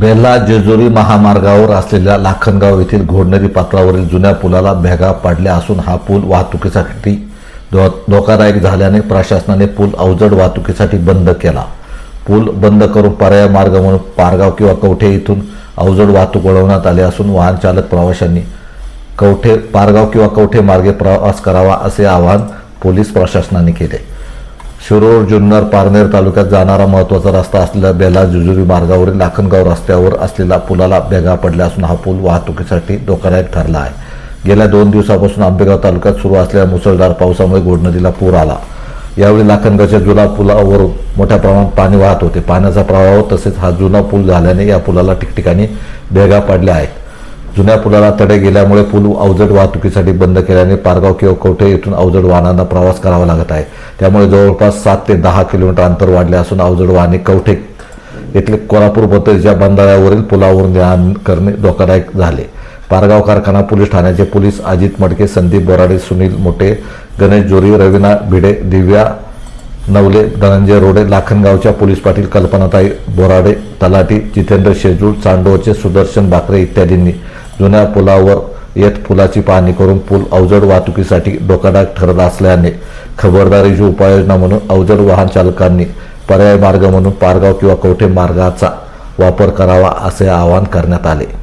बेल्ला जेजुरी महामार्गावर असलेल्या लाखनगाव येथील घोडनदी पात्रावरील जुन्या पुलाला भेगा पाडल्या असून हा पूल वाहतुकीसाठी धो धोकादायक झाल्याने प्रशासनाने पूल अवजड वाहतुकीसाठी बंद केला. पूल बंद करून पर्याय मार्ग म्हणून पारगाव किंवा कवठे इथून अवजड वाहतूक वळवण्यात आली असून वाहन चालक प्रवाशांनी कवठे पारगाव किंवा कवठे मार्गे प्रवास करावा असे आवाहन पोलीस प्रशासनाने केले. शिरोळ जुन्नर पारनेर तालुक्यात जाणारा महत्त्वाचा रस्ता असलेल्या बेला जुजुरी मार्गावरील लाखनगाव रस्त्यावर असलेला पुलाला भेगा पडल्या असून हा पूल वाहतुकीसाठी धोकादायक ठरला आहे. गेल्या दोन दिवसापासून आंबेगाव तालुक्यात सुरू असलेल्या मुसळधार पावसामुळे गोड नदीला पूर आला. यावेळी लाखनगावच्या जुना पुलावरून मोठ्या प्रमाणात पाणी वाहत होते. पाण्याचा प्रवाह तसेच हा जुना पूल झाल्याने या पुलाला ठिकठिकाणी भेगा पडल्या आहेत. जुन्या पुलाला तडे गेल्यामुळे पूल अवजड वाहतुकीसाठी बंद केल्याने पारगाव किंवा कवठे येथून अवजड वाहनांना प्रवास करावा लागत आहे. त्यामुळे जवळपास सात ते दहा किलोमीटर अंतर वाढले असून अवजड वाहने कवठे येथील कोल्हापूर बत्तीसच्या बंधाऱ्यावरील पुलावरून ध्यान करणे धोकादायक झाले. पारगाव कारखाना पोलीस ठाण्याचे पोलीस अजित मडके संदीप बोराडे सुनील मोटे गणेश जोरी रवीना भिडे दिव्या नवले धनंजय रोडे लाखनगावच्या पोलीस पाटील कल्पनाताई बोराडे तलाठी जितेंद्र शेजूळ चांडोचे सुदर्शन बाकरे इत्यादींनी जुन्या पुलावर येत पुलाची पाहणी करून पूल अवजड वाहतुकीसाठी धोकादायक ठरत असल्याने खबरदारीची उपाययोजना म्हणून अवजड वाहन चालकांनी पर्याय मार्ग म्हणून पारगाव किंवा कवठे मार्गाचा वापर करावा असे आवाहन करण्यात आले.